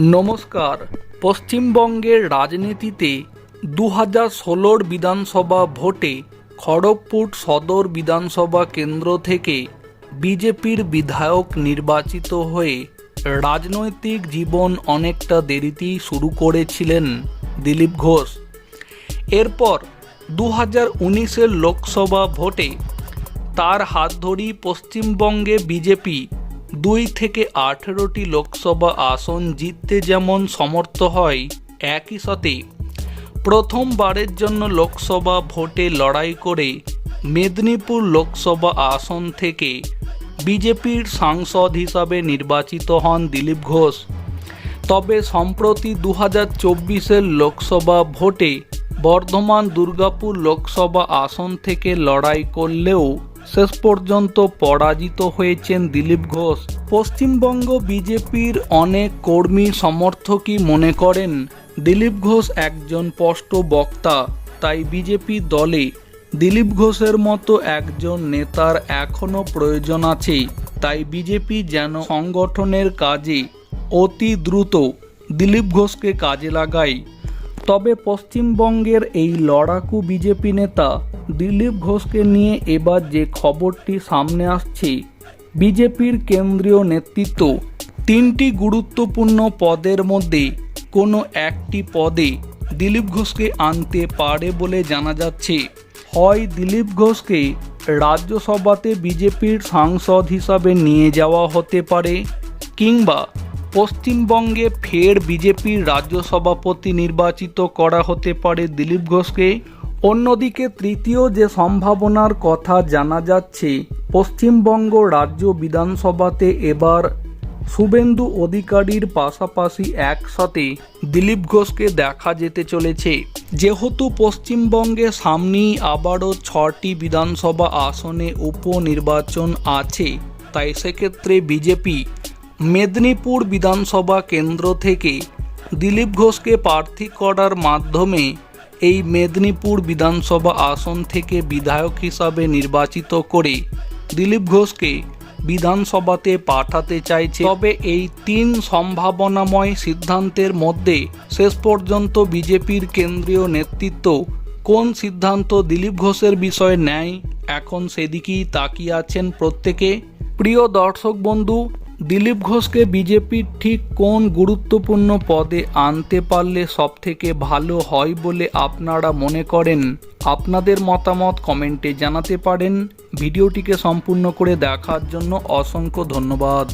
নমস্কার। পশ্চিমবঙ্গের রাজনীতিতে দু হাজার ষোলোর বিধানসভা ভোটে খড়গপুর সদর বিধানসভা কেন্দ্র থেকে বিজেপির বিধায়ক নির্বাচিত হয়ে রাজনৈতিক জীবন অনেকটা দেরিতেই শুরু করেছিলেন দিলীপ ঘোষ। এরপর দু হাজার উনিশের লোকসভা ভোটে তার হাত ধরেই পশ্চিমবঙ্গে বিজেপি দুই থেকে আঠেরোটি লোকসভা আসন জিততে যেমন সমর্থ হয়, একই সাথে প্রথমবারের জন্য লোকসভা ভোটে লড়াই করে মেদিনীপুর লোকসভা আসন থেকে বিজেপির সাংসদ হিসাবে নির্বাচিত হন দিলীপ ঘোষ। তবে সম্প্রতি দু হাজার লোকসভা ভোটে বর্ধমান দুর্গাপুর লোকসভা আসন থেকে লড়াই করলেও শেষ পর্যন্ত পরাজিত হয়েছেন দিলীপ ঘোষ। পশ্চিমবঙ্গ বিজেপির অনেক কর্মী সমর্থকই মনে করেন, দিলীপ ঘোষ একজন স্পষ্ট বক্তা। তাই বিজেপি দলে দিলীপ ঘোষের মতো একজন নেতার এখনও প্রয়োজন আছে। তাই বিজেপি যেন সংগঠনের কাজে অতি দ্রুত দিলীপ ঘোষকে কাজে লাগায়। তবে পশ্চিমবঙ্গের এই লড়াকু বিজেপি নেতা দিলীপ ঘোষকে নিয়ে এবার যে খবরটি সামনে আসছে, বিজেপির কেন্দ্রীয় নেতৃত্ব তিনটি গুরুত্বপূর্ণ পদের মধ্যে কোনো একটি পদে দিলীপ ঘোষকে আনতে পারে বলে জানা যাচ্ছে। হয় দিলীপ ঘোষকে রাজ্যসভাতে বিজেপির সাংসদ হিসাবে নিয়ে যাওয়া হতে পারে, কিংবা পশ্চিমবঙ্গে ফের বিজেপির রাজ্য সভাপতি নির্বাচিত করা হতে পারে দিলীপ ঘোষকে। অন্যদিকে তৃতীয় যে সম্ভাবনার কথা জানা যাচ্ছে, পশ্চিমবঙ্গ রাজ্য বিধানসভাতে এবার শুভেন্দু অধিকারীর পাশাপাশি একসাথে দিলীপ ঘোষকে দেখা যেতে চলেছে। যেহেতু পশ্চিমবঙ্গে সামনেই আবারও ছটি বিধানসভা আসনে উপনির্বাচন আছে, তাই সেক্ষেত্রে বিজেপি মেদিনীপুর বিধানসভা কেন্দ্র থেকে দিলীপ ঘোষকে প্রার্থী করার মাধ্যমে এই মেদিনীপুর বিধানসভা আসন থেকে বিধায়ক হিসাবে নির্বাচিত করে দিলীপ ঘোষকে বিধানসভাতে পাঠাতে চাইছে। তবে এই তিন সম্ভাবনাময় সিদ্ধান্তের মধ্যে শেষ পর্যন্ত বিজেপির কেন্দ্রীয় নেতৃত্ব কোন সিদ্ধান্ত দিলীপ ঘোষের বিষয়ে নেয়, এখন সেদিকেই তাকিয়ে আছেন প্রত্যেকে। প্রিয় দর্শক বন্ধু দিলীপ ঘোষকে বিজেপির ঠিক কোন গুরুত্বপূর্ণ পদে আনতে পারলে সব থেকে ভালো হয় বলে আপনারা মনে করেন? আপনাদের মতামত কমেন্টে জানাতে পারেন। ভিডিওটিকে সম্পূর্ণ করে দেখার জন্য অসংখ্য ধন্যবাদ।